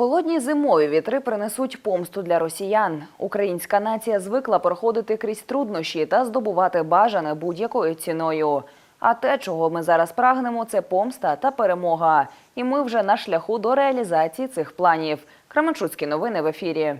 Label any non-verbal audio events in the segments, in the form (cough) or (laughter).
Холодні зимові вітри принесуть помсту для росіян. Українська нація звикла проходити крізь труднощі та здобувати бажане будь-якою ціною. А те, чого ми зараз прагнемо, це помста та перемога. І ми вже на шляху до реалізації цих планів. Кременчуцькі новини в ефірі.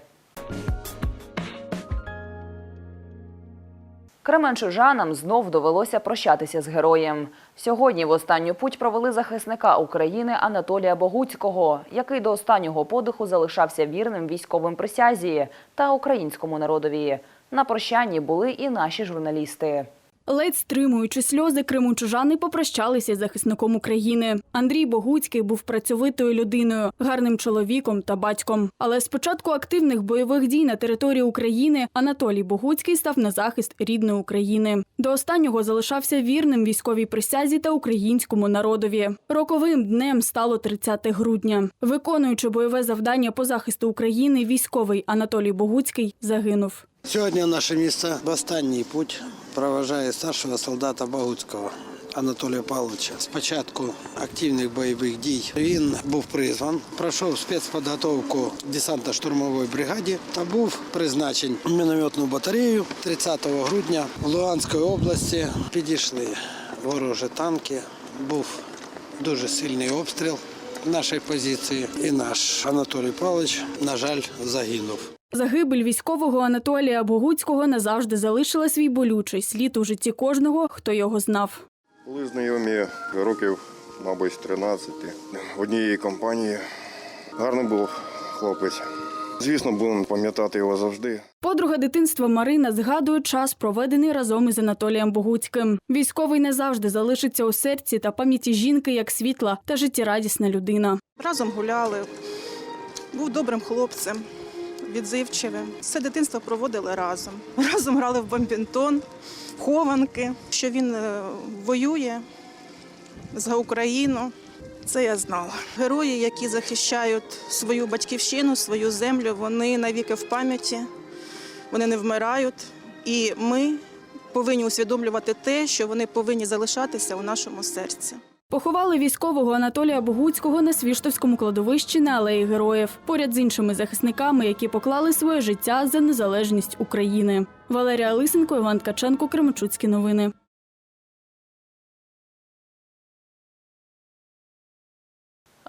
Кременчужанам знов довелося прощатися з героєм. Сьогодні в останню путь провели захисника України Анатолія Богуцького, який до останнього подиху залишався вірним військовим присязі та українському народові. На прощанні були і наші журналісти. Ледь стримуючи сльози, кримучужани попрощалися з захисником України. Андрій Богуцький був працьовитою людиною, гарним чоловіком та батьком. Але з початку активних бойових дій на території України Анатолій Богуцький став на захист рідної України. До останнього залишався вірним військовій присязі та українському народові. Роковим днем стало 30 грудня. Виконуючи бойове завдання по захисту України, військовий Анатолій Богуцький загинув. Сьогодні наше місце в останній путь проважає старшого солдата Багуцького Анатолія Павловича. З початку активних бойових дій він був призван, пройшов спецподготовку в десантно-штурмовій бригаді та був призначений мінометну батарею 30 грудня в Луганській області. Підійшли ворожі танки. Був дуже сильний обстріл нашої позиції, і наш Анатолій Павлович, на жаль, загинув. Загибель військового Анатолія Богуцького назавжди залишила свій болючий слід у житті кожного, хто його знав. Були знайомі років, мабуть, з 13 однієї компанії. Гарний був хлопець. Звісно, будемо пам'ятати його завжди. Подруга дитинства Марина згадує час, проведений разом із Анатолієм Богуцьким. Військовий не завжди залишиться у серці та пам'яті жінки як світла та життєрадісна людина. Разом гуляли, був добрим хлопцем, відзивчивим. Все дитинство проводили разом. (laughs) Разом грали в бомбінтон, в хованки. Що він е, воює за Україну, це я знала. Герої, які захищають свою батьківщину, свою землю, вони навіки в пам'яті, вони не вмирають. І ми повинні усвідомлювати те, що вони повинні залишатися у нашому серці. Поховали військового Анатолія Богуцького на Свіштовському кладовищі на алеї героїв, поряд з іншими захисниками, які поклали своє життя за незалежність України. Валерія Лисенко, Іван Ткаченко, Кременчуцькі новини.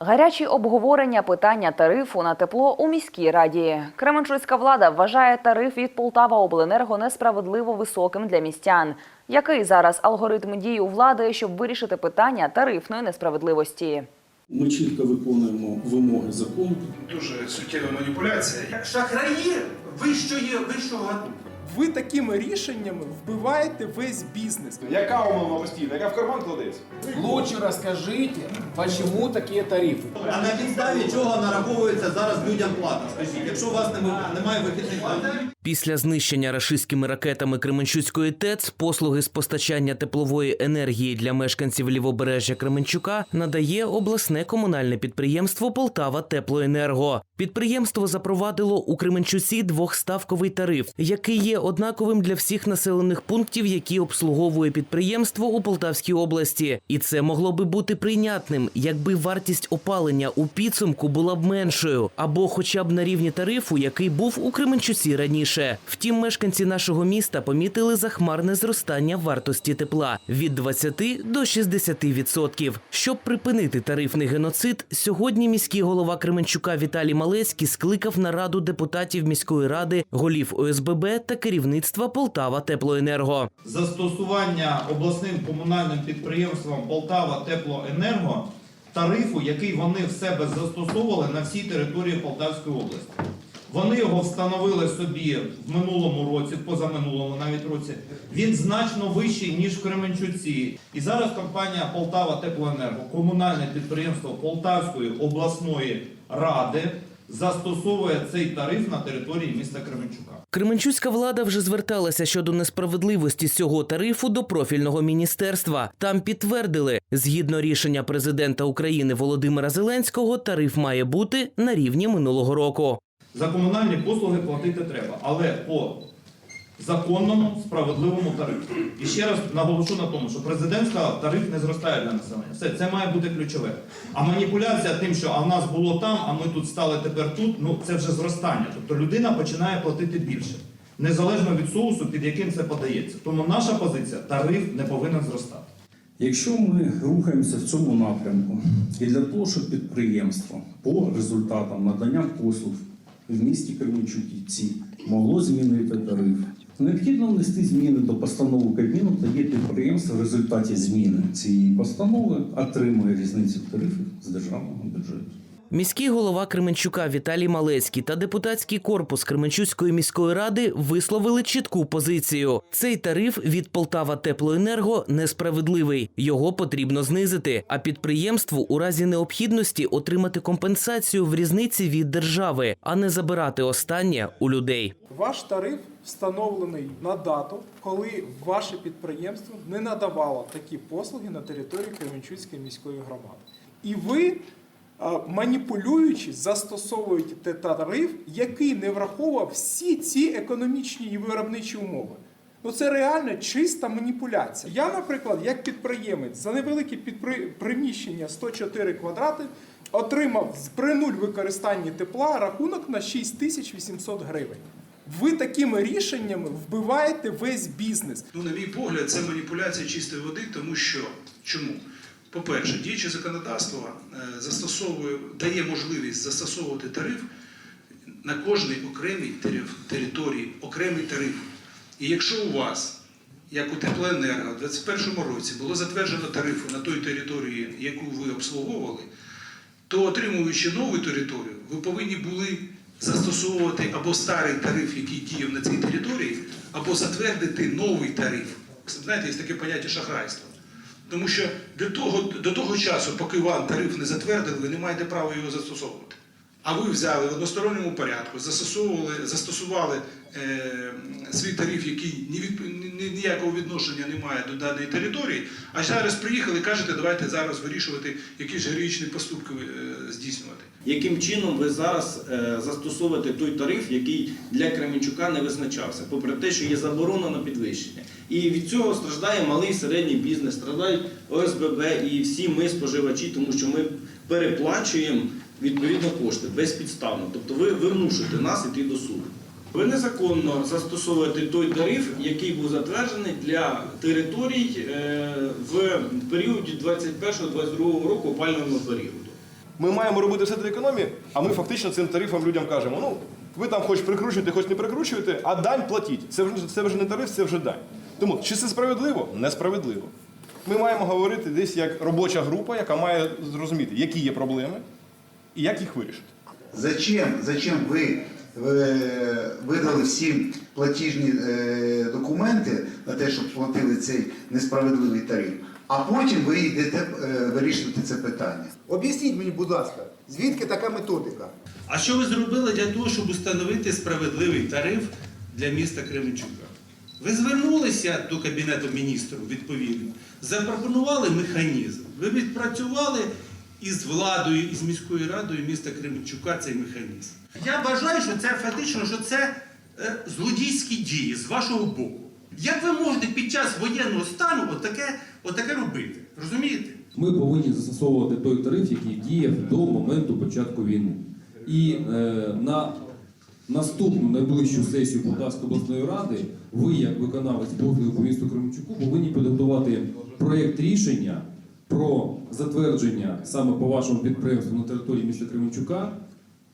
Гарячі обговорення питання тарифу на тепло у міській раді. Кременчуцька влада вважає тариф від Полтава Обленерго несправедливо високим для містян. Який зараз алгоритм дій у влади, щоб вирішити питання тарифної несправедливості? Ми чітко виконуємо вимоги закону. дуже суттєва маніпуляція. Шахраї вищої вищого гатунку. Ви такими рішеннями вбиваєте весь бізнес. Яка умовна постійна, яка в карман кладеться? Лучше расскажите, почему такие тарифы? А на підставі чого нараховується зараз людям плата? Скажіть, якщо у вас немає вихідних платів? Після знищення рашистськими ракетами Кременчуцької ТЕЦ послуги з постачання теплової енергії для мешканців лівобережжя Кременчука надає обласне комунальне підприємство Полтава Теплоенерго. Підприємство запровадило у Кременчуці двохставковий тариф, який є однаковим для всіх населених пунктів, які обслуговує підприємство у Полтавській області. І це могло би бути прийнятним, якби вартість опалення у підсумку була б меншою, або хоча б на рівні тарифу, який був у Кременчуці раніше. Втім, мешканці нашого міста помітили захмарне зростання вартості тепла від 20 до 60 відсотків. Щоб припинити тарифний геноцид, сьогодні міський голова Кременчука Віталій Малецький скликав нараду депутатів міської ради, голів ОСББ та керівництва Полтава Теплоенерго. Застосування обласним комунальним підприємством Полтава Теплоенерго тарифу, який вони в себе застосовували на всій території Полтавської області. Вони його встановили собі в минулому році, позаминулому навіть році. Він значно вищий, ніж в Кременчуці. І зараз компанія Полтава Теплоенерго, комунальне підприємство Полтавської обласної ради, застосовує цей тариф на території міста Кременчука. Кременчуцька влада вже зверталася щодо несправедливості цього тарифу до профільного міністерства. Там підтвердили, згідно рішення президента України Володимира Зеленського, тариф має бути на рівні минулого року. За комунальні послуги платити треба, але по законному справедливому тарифу. І ще раз наголошу на тому, що президентська тариф не зростає для населення. Все, це має бути ключове. А маніпуляція тим, що а в нас було там, а ми тут стали тепер тут, ну це вже зростання. Тобто людина починає платити більше, незалежно від соусу, під яким це подається. Тому наша позиція тариф не повинен зростати. Якщо ми рухаємося в цьому напрямку, і для того, щоб підприємство по результатам надання послуг в місті Кременчуці могло змінити тариф, необхідно внести зміни до постанови Кабміну, тоді підприємство в результаті зміни цієї постанови отримує різницю в тарифі з державного бюджету. Міський голова Кременчука Віталій Малецький та депутатський корпус Кременчуцької міської ради висловили чітку позицію. Цей тариф від Полтава Теплоенерго несправедливий. Його потрібно знизити. А підприємству у разі необхідності отримати компенсацію в різниці від держави, а не забирати останнє у людей. Ваш тариф встановлений на дату, коли ваше підприємство не надавало такі послуги на території Кременчуцької міської громади. І ви, маніпулюючи, застосовуєте тариф, який не враховував всі ці економічні і виробничі умови. Ну це реально чиста маніпуляція. Я, наприклад, як підприємець за невелике приміщення 104 квадрати отримав при нуль використанні тепла рахунок на 6800 гривень. Ви такими рішеннями вбиваєте весь бізнес. Ну, на мій погляд, це маніпуляція чистої води, тому що чому? По-перше, діюче законодавство е, застосовує, дає можливість застосовувати тариф на кожній окремій тери- території, окремий тариф. І якщо у вас, як у теплоенерго, у 2021 році було затверджено тарифи на той території, яку ви обслуговували, то отримуючи нову територію, ви повинні були застосовувати або старий тариф, який діяв на цій території, або затвердити новий тариф. Знаєте, є таке поняття шахрайства. Тому що до того, до того часу, поки вам тариф не затвердили, ви не маєте права його застосовувати. А ви взяли в односторонньому порядку, застосовували, застосували е, свій тариф, який ні від, ні- ніякого відношення не має до даної території, а зараз приїхали і кажете, давайте зараз вирішувати якісь героїчні поступки е, здійснювати. Яким чином ви зараз е, застосовуєте той тариф, який для Кременчука не визначався, попри те, що є заборона на підвищення. І від цього страждає малий середній бізнес, страждають ОСББ і всі ми споживачі, тому що ми переплачуємо відповідно кошти безпідставно. Тобто ви вимушуєте нас іти до суду. Ви незаконно застосовуєте той тариф, який був затверджений для територій е, в періоді 21-22 року опалювального періоду. Ми маємо робити все для економії, а ми фактично цим тарифом людям кажемо: ну, ви там хоч прикручуєте, хоч не прикручуєте, а дань платіть. Це вже, це вже не тариф, це вже дань. Тому чи це справедливо? Несправедливо. Ми маємо говорити десь як робоча група, яка має зрозуміти, які є проблеми і як їх вирішити. Зачем, зачем ви е, видали всі платіжні е, документи на те, щоб платили цей несправедливий тариф, а потім ви йдете е, вирішувати це питання? Об'ясніть мені, будь ласка, звідки така методика? А що ви зробили для того, щоб установити справедливий тариф для міста Кременчука? Ви звернулися до Кабінету міністрів відповідно, запропонували механізм. Ви відпрацювали із владою, із міською радою міста Кременчука цей механізм. Я вважаю, що це фактично, що це е, злодійські дії з вашого боку. Як ви можете під час воєнного стану отаке, отаке робити? Розумієте? Ми повинні застосовувати той тариф, який діяв до моменту початку війни. І е, на наступну найближчу сесію Полтавської обласної ради ви, як виконавець послуги по місту Кременчуку, повинні підготувати проєкт рішення про затвердження саме по вашому підприємству на території міста Кременчука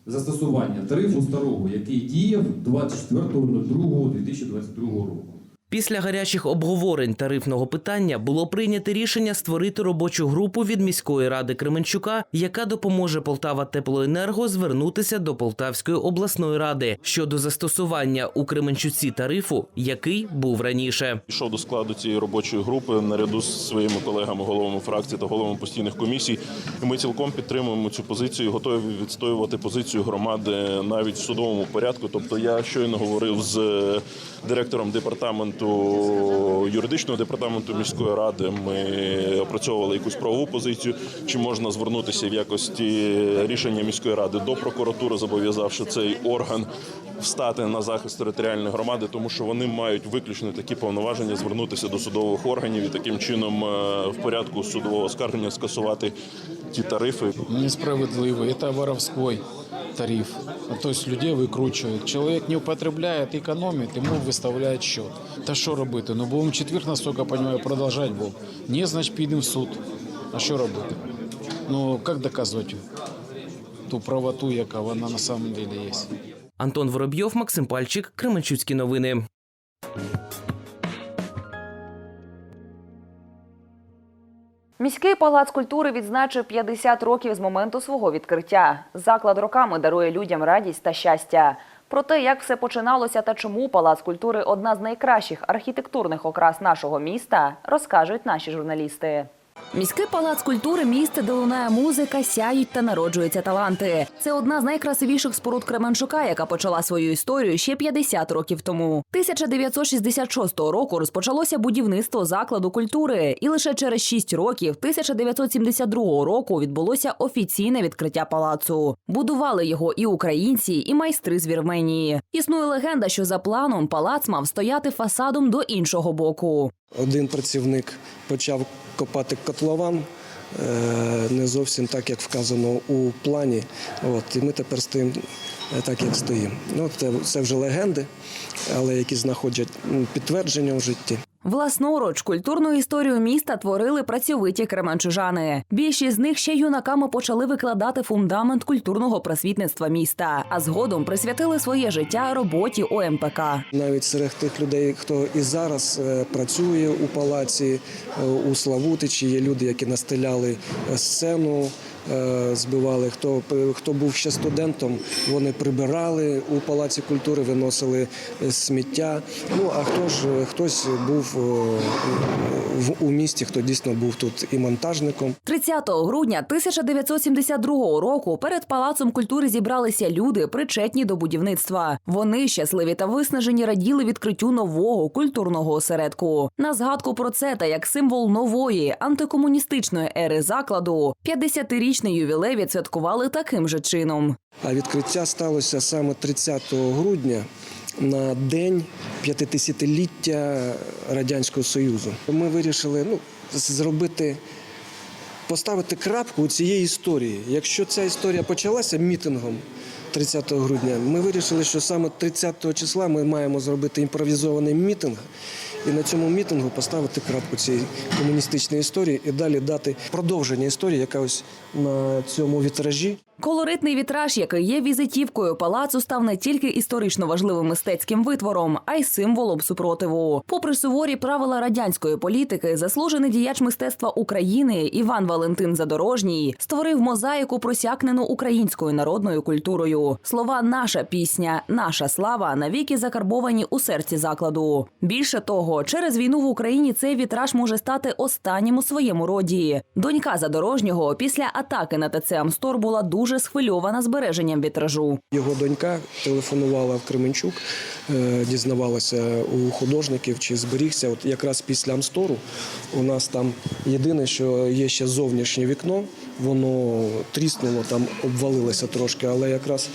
застосування тарифу старого, який діяв 24.02.2022 року. Після гарячих обговорень тарифного питання було прийнято рішення створити робочу групу від міської ради Кременчука, яка допоможе Полтава Теплоенерго звернутися до Полтавської обласної ради щодо застосування у Кременчуці тарифу, який був раніше. Пішов до складу цієї робочої групи наряду з своїми колегами, головами фракцій та головами постійних комісій. І ми цілком підтримуємо цю позицію, готові відстоювати позицію громади навіть в судовому порядку. Тобто, я щойно говорив з е, директором департаменту департаменту, юридичного департаменту міської ради. Ми опрацьовували якусь правову позицію, чи можна звернутися в якості рішення міської ради до прокуратури, зобов'язавши цей орган встати на захист територіальної громади, тому що вони мають виключно такі повноваження звернутися до судових органів і таким чином е, в порядку судового оскарження скасувати ті тарифи, Несправедливо. Это воровской тариф. То есть людей викручують. Чоловік не употребляє, економить, йому виставляють счет. Та що робити? Ну будемо четвер, наскільки я розумію, продовжувати будемо. Ні, значить підемо в суд. А що робити? Ну, як доказувати ту правоту, яка вона на самом деле є? Антон Воробйов, Максим Пальчик, Кременчуцькі новини. Міський палац культури відзначив 50 років з моменту свого відкриття. Заклад роками дарує людям радість та щастя. Про те, як все починалося та чому палац культури одна з найкращих архітектурних окрас нашого міста, розкажуть наші журналісти. Міський палац культури місце, де лунає музика, сяють та народжуються таланти. Це одна з найкрасивіших споруд Кременчука, яка почала свою історію ще 50 років тому. 1966 року розпочалося будівництво закладу культури, і лише через 6 років, 1972 року, відбулося офіційне відкриття палацу. Будували його і українці, і майстри з Вірменії. Існує легенда, що за планом палац мав стояти фасадом до іншого боку. Один працівник почав копати котлован. е, Не зовсім так, як вказано у плані. От, і ми тепер стоїмо так, як стоїмо. Ну, це, це вже легенди, але які знаходять підтвердження у житті. Власноруч культурну історію міста творили працьовиті кременчужани. Більшість з них ще юнаками почали викладати фундамент культурного просвітництва міста, а згодом присвятили своє життя роботі ОМПК. Навіть серед тих людей, хто і зараз е, працює у палаці, е, у Славутичі, є люди, які настеляли е, сцену, е, збивали. Хто, хто був ще студентом, вони прибирали у палаці культури, виносили е, сміття. Ну а хто ж е, хтось був е, в, у місті, хто дійсно був тут і монтажником. 30 грудня 1972 року перед палацом культури зібралися люди, причетні до будівництва. Вони щасливі та виснажені раділи відкриттю нового культурного осередку. На згадку про це та як символ нової антикомуністичної ери закладу 50-річний ювілей відсвяткували таким же чином. А відкриття сталося саме 30 грудня на день 50-ліття Радянського Союзу. Ми вирішили ну, зробити. Поставити крапку у цієї історії. Якщо ця історія почалася мітингом 30 грудня, ми вирішили, що саме 30 числа ми маємо зробити імпровізований мітинг і на цьому мітингу поставити крапку цієї комуністичної історії і далі дати продовження історії, яка ось на цьому вітражі. Колоритний вітраж, який є візитівкою палацу, став не тільки історично важливим мистецьким витвором, а й символом супротиву. Попри суворі правила радянської політики, заслужений діяч мистецтва України Іван Валентин Задорожній створив мозаїку, просякнену українською народною культурою. Слова наша пісня, наша слава навіки закарбовані у серці закладу. Більше того, через війну в Україні цей вітраж може стати останнім у своєму роді. Донька Задорожнього після атаки на ТЦ Амстор була дуже схвильована збереженням вітражу. Його донька телефонувала в Кременчук, е, дізнавалася у художників, чи зберігся. От якраз після Амстору у нас там єдине, що є ще зовнішнє вікно, воно тріснуло, там обвалилося трошки, але якраз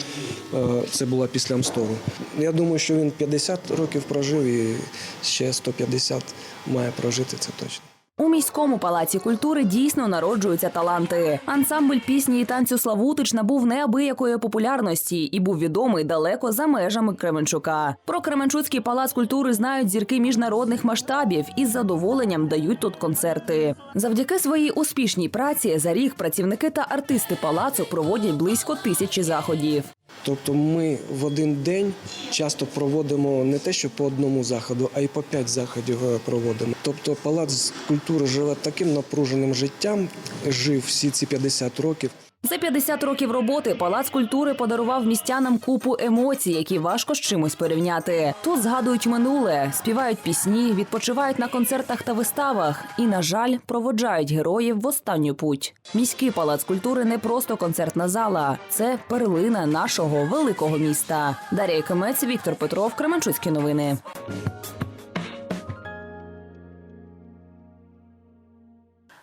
е, це було після Амстору. Я думаю, що він 50 років прожив і ще 150 має прожити, це точно. У міському палаці культури дійсно народжуються таланти. Ансамбль пісні і танцю Славутич набув неабиякої популярності і був відомий далеко за межами Кременчука. Про Кременчуцький палац культури знають зірки міжнародних масштабів і з задоволенням дають тут концерти. Завдяки своїй успішній праці за рік працівники та артисти палацу проводять близько тисячі заходів. Тобто ми в один день часто проводимо не те, що по одному заходу, а й по п'ять заходів е, проводимо. Тобто палац культури живе таким напруженим життям, жив всі ці 50 років. За 50 років роботи палац культури подарував містянам купу емоцій, які важко з чимось порівняти. Тут згадують минуле, співають пісні, відпочивають на концертах та виставах і, на жаль, проводжають героїв в останню путь. Міський палац культури не просто концертна зала, це перлина нашого великого міста. Дар'я Кимець, Віктор Петров, Кременчуцькі новини.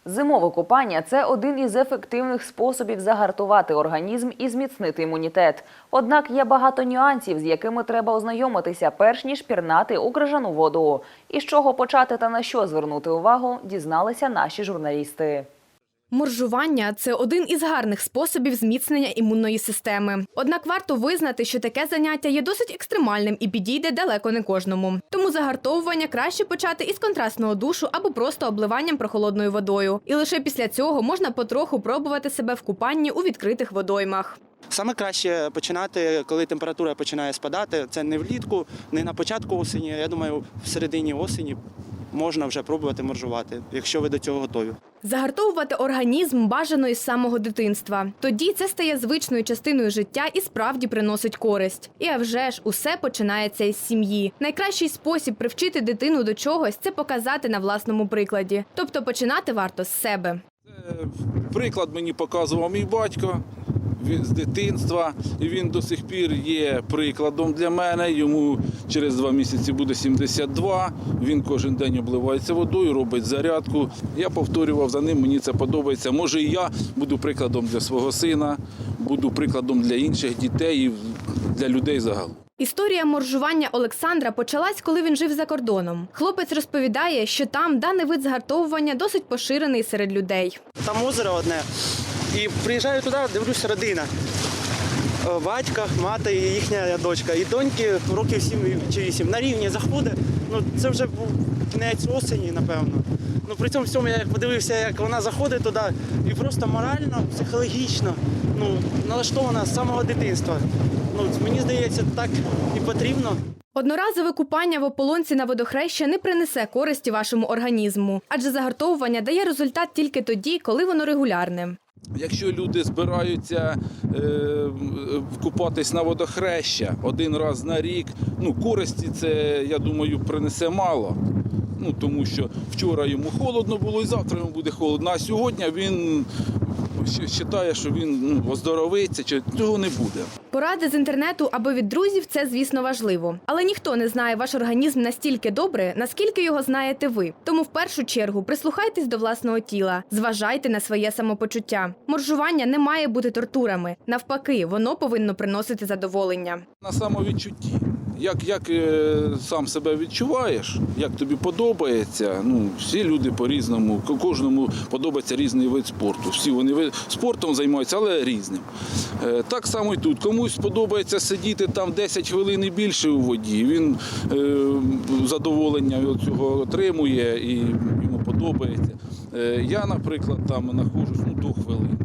Зимове купання це один із ефективних способів загартувати організм і зміцнити імунітет. Однак є багато нюансів, з якими треба ознайомитися, перш ніж пірнати у крижану воду. І з чого почати та на що звернути увагу, дізналися наші журналісти. Моржування це один із гарних способів зміцнення імунної системи. Однак варто визнати, що таке заняття є досить екстремальним і підійде далеко не кожному. Тому загартовування краще почати із контрастного душу або просто обливанням прохолодною водою. І лише після цього можна потроху пробувати себе в купанні у відкритих водоймах. Саме краще починати, коли температура починає спадати. Це не влітку, не на початку осені. Я думаю, в середині осені можна вже пробувати моржувати, якщо ви до цього готові. Загартовувати організм бажано із самого дитинства. Тоді це стає звичною частиною життя і справді приносить користь. І а вже ж усе починається із сім'ї. Найкращий спосіб привчити дитину до чогось це показати на власному прикладі. Тобто починати варто з себе. Приклад мені показував мій батько з дитинства, і він до сих пір є прикладом для мене. Йому через два місяці буде 72. Він кожен день обливається водою, робить зарядку. Я повторював за ним, мені це подобається. Може, і я буду прикладом для свого сина, буду прикладом для інших дітей і для людей загалом. Історія моржування Олександра почалась, коли він жив за кордоном. Хлопець розповідає, що там даний вид згартовування досить поширений серед людей. Там озеро одне. І приїжджаю туди, дивлюся, родина. Е, Батько, мати і їхня дочка. І доньки років 7 чи 8 на рівні заходить. Ну, це вже був кінець осені, напевно. Ну, при цьому всьому я подивився, як вона заходить туди, і просто морально, психологічно ну, налаштована з самого дитинства. Ну, мені здається, так і потрібно. Одноразове купання в ополонці на водохреща не принесе користі вашому організму, адже загартовування дає результат тільки тоді, коли воно регулярне. Якщо люди збираються е, купатись на водохреща один раз на рік, ну користі це, я думаю, принесе мало. Ну тому що вчора йому холодно було і завтра йому буде холодно. А сьогодні він вважає, що він ну, оздоровиться, чи цього не буде. Поради з інтернету або від друзів це, звісно, важливо. Але ніхто не знає ваш організм настільки добре, наскільки його знаєте ви. Тому в першу чергу прислухайтесь до власного тіла, зважайте на своє самопочуття. Моржування не має бути тортурами. Навпаки, воно повинно приносити задоволення. На самовідчутті. Як, як е, сам себе відчуваєш, як тобі подобається, ну всі люди по-різному, кожному подобається різний вид спорту. Всі вони спортом займаються, але різним. Е, так само і тут. Комусь подобається сидіти там 10 хвилин і більше у воді. Він е, задоволення від цього отримує і йому подобається. Я, наприклад, там знаходжусь ну, до хвилини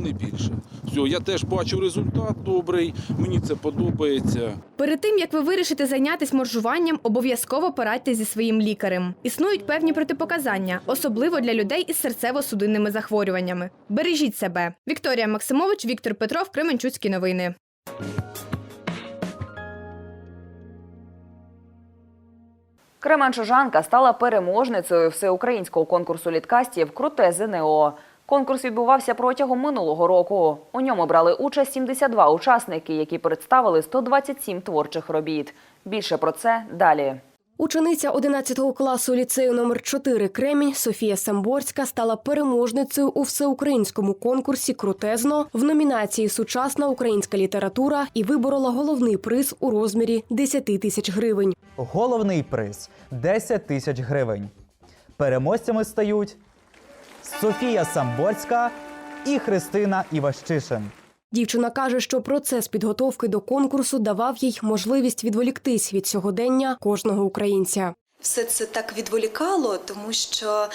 не більше. Все, я теж бачу результат добрий, мені це подобається. Перед тим як ви вирішите зайнятися моржуванням, обов'язково порадьте зі своїм лікарем. Існують певні протипоказання, особливо для людей із серцево-судинними захворюваннями. Бережіть себе. Вікторія Максимович, Віктор Петров, Кременчуцькі новини. Кременчужанка стала переможницею всеукраїнського конкурсу літкастів Круте ЗНО. Конкурс відбувався протягом минулого року. У ньому брали участь 72 учасники, які представили 127 творчих робіт. Більше про це далі. Учениця 11 класу ліцею номер 4 Кремінь Софія Самборська стала переможницею у всеукраїнському конкурсі Крутезно в номінації Сучасна українська література і виборола головний приз у розмірі 10 тисяч гривень. Головний приз 10 тисяч гривень. Переможцями стають Софія Самборська і Христина Іващишин. Дівчина каже, що процес підготовки до конкурсу давав їй можливість відволіктись від сьогодення кожного українця. Все це так відволікало, тому що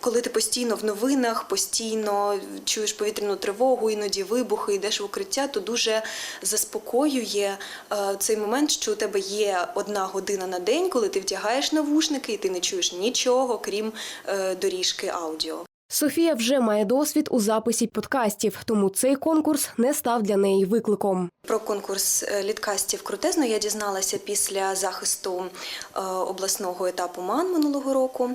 коли ти постійно в новинах, постійно чуєш повітряну тривогу, іноді вибухи, йдеш в укриття, то дуже заспокоює е, цей момент, що у тебе є одна година на день, коли ти вдягаєш навушники і ти не чуєш нічого, крім е, доріжки аудіо. Софія вже має досвід у записі подкастів, тому цей конкурс не став для неї викликом. Про конкурс е, літкастів крутезно я дізналася після захисту е, обласного етапу МАН минулого року.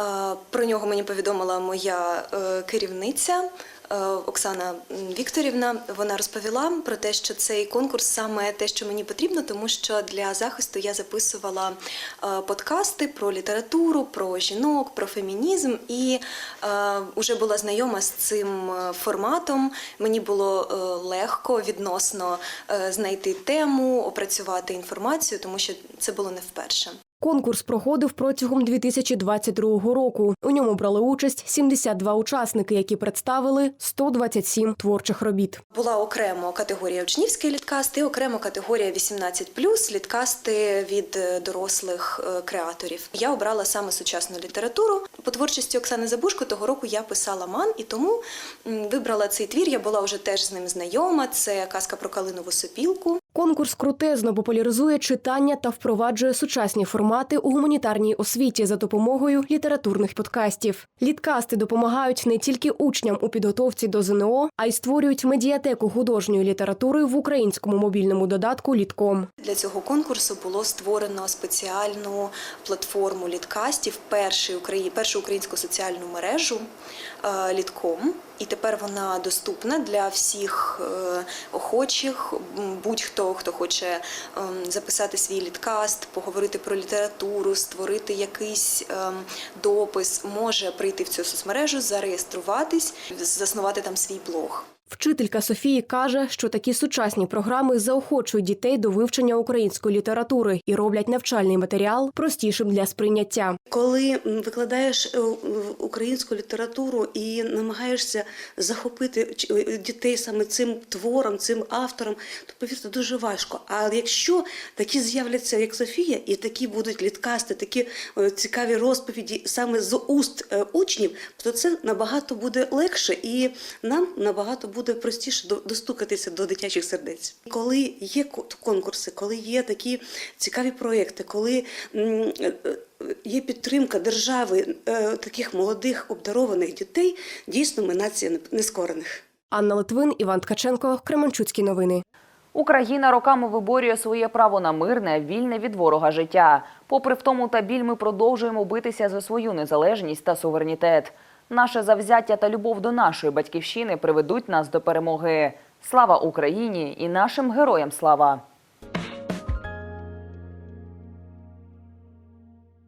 Е, Про нього мені повідомила моя керівниця Оксана Вікторівна, вона розповіла про те, що цей конкурс саме те, що мені потрібно, тому що для захисту я записувала е, подкасти про літературу, про жінок, про фемінізм і вже була знайома з цим е, форматом. Мені було е, легко відносно е, знайти тему, опрацювати інформацію, тому що це було не вперше. Конкурс проходив протягом 2022 року. У ньому брали участь 72 учасники, які представили 127 творчих робіт. Була окремо категорія учнівський літкаст і окремо категорія 18+, літкасти від е, дорослих е, креаторів. Я обрала саме сучасну літературу. По творчості Оксани Забушко того року я писала ман, і тому вибрала цей твір. Я була вже теж з ним знайома. Це казка про калинову сопілку. Конкурс крутезно популяризує читання та впроваджує сучасні формати у гуманітарній освіті за допомогою літературних подкастів. Літкасти допомагають не тільки учням у підготовці до ЗНО, а й створюють медіатеку художньої літератури в українському мобільному додатку Літком. Для цього конкурсу було створено спеціальну платформу літкастів, першу українську соціальну мережу Літком. І тепер вона доступна для всіх е, охочих, будь-хто, хто хоче ем, записати свій літкаст, поговорити про літературу, створити якийсь ем, допис, може прийти в цю соцмережу, зареєструватись, заснувати там свій блог. Вчителька Софії каже, що такі сучасні програми заохочують дітей до вивчення української літератури і роблять навчальний матеріал простішим для сприйняття. Коли викладаєш е, українську літературу і намагаєшся захопити е, дітей саме цим твором, цим автором, то повірте, дуже важко. А якщо такі з'являться, як Софія, і такі будуть літкасти, такі е, цікаві розповіді саме з уст учнів, то це набагато буде легше і нам набагато буде простіше до- достукатися до дитячих сердець. Коли є ко- конкурси, коли є такі цікаві проекти, коли е, є підтримка держави е, таких молодих обдарованих дітей, дійсно ми нація нескорених. Анна Литвин, Іван Ткаченко, Кременчуцькі новини. Україна роками виборює своє право на мирне, вільне від ворога життя. Попри втому та біль, ми продовжуємо битися за свою незалежність та суверенітет. Наше завзяття та любов до нашої батьківщини приведуть нас до перемоги. Слава Україні і нашим героям слава!